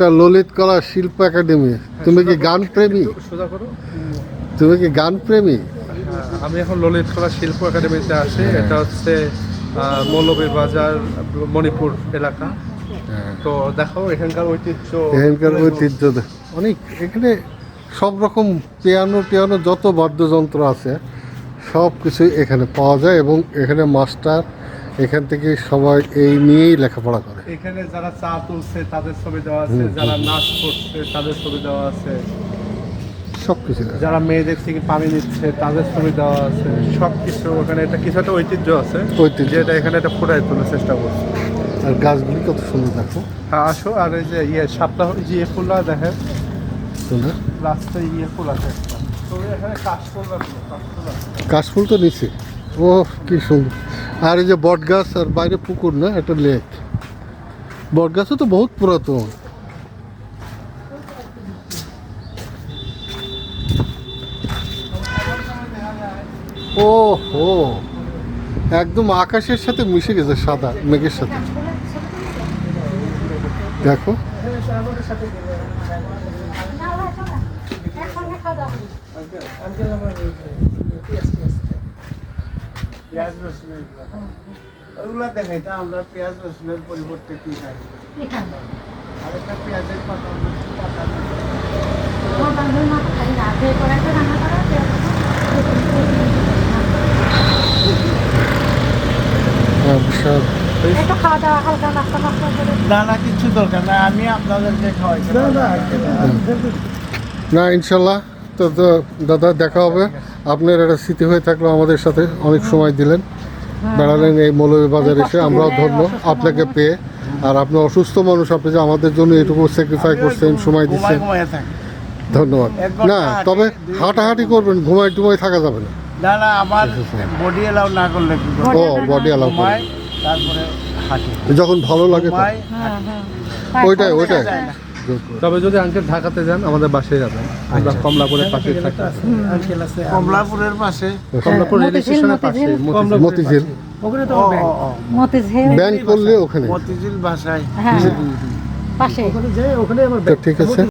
এটা ললিত কলা শিল্প একাডেমি। তুমি কি গান প্রেমী? সোজা করো। তুমি কি গান প্রেমী? হ্যাঁ, আমি এখন ললিত কলা শিল্প একাডেমিতে আছি। এটা হচ্ছে মৌলভীর বাজার মণিপুর এলাকা। তো দেখো এখানকার ঐতিহ্য। এখানকার ঐতিহ্য অনেক এখানে সব রকম পিয়ানো টিয়ানো যত বাদ্যযন্ত্র আছে সব কিছুই এখানে পাওয়া যায় এবং এখানে মাস্টার এখান থেকে সবাই এই নিয়েই লেখাপড়া করে। এখানে যারা চা তুলছে তাদের ছবি দেওয়া আছে যারা নাচ করছে তাদের ছবি দেওয়া আছে। সব কিছু যারা মেয়েদের থেকে পানি নিচ্ছে তাদের ছবি দেওয়া আছে। সব কিছু ওখানে একটা কিছু একটা ঐতিহ্য আছে ঐতিহ্য। যেটা এখানে একটা ফুটাই তোলার চেষ্টা করছে। আর গাছগুলি কত সুন্দর দেখো। হ্যাঁ আসো আর এই যে ইয়ে সপ্তাহ ইয়ে ফুলা দেখেন। সুন্দর। রাস্তায় ইয়ে ফুল আছে তো এখানে কাশফুল কাশফুল তো নিচে। ও কি সুন্দর। আর এই যে বট গাছ আর বাইরে পুকুর না একটা লেক বট গাছও তো বহুত পুরাতন ও হো একদম আকাশের সাথে মিশে গেছে সাদা মেঘের সাথে দেখো পেঁয়াজ রসুনের ওগুলো দেখাইতে আমরা পেঁয়াজ রসুনের পরিবর্তে কি খাই? আর একটা পেঁয়াজের পাতা না। না কিছু দরকার না আমি আপনাদেরকে না ইনশাল্লাহ। তো তো দাদা দেখা হবে। আপনার একটা স্মৃতি হয়ে থাকল আমাদের সাথে অনেক সময় দিলেন। বেড়ালেন এই মৌলভীবাজার এসে আমরাও ধন্য আপনাকে পেয়ে। আর আপনি অসুস্থ মানুষ আপনি যে আমাদের জন্য এটুকু স্যাক্রিফাই করছেন সময় দিচ্ছেন। ধন্যবাদ। না তবে হাঁটাহাঁটি করবেন ঘুমাই টুমাই থাকা যাবে না। না না আমার বডি এলাও না করলে ও বডি অ্যালাউ করে। তারপরে যখন ভালো লাগে হ্যাঁ হ্যাঁ। ওইটাই ওইটাই। যায় না। তবে যদি আঙ্কেল ঢাকাতে যান আমাদের বাসায় যাবেন। আমরা কমলাপুরের পাশে থাকি। কমলাপুরের পাশে? কমলাপুর রেল স্টেশনের পাশে মতিঝিল। মতিঝিল। ব্যাংক করলে ওখানে। মতিঝিল ভাষায় হ্যাঁ। পাশে। তো ঠিক আছে।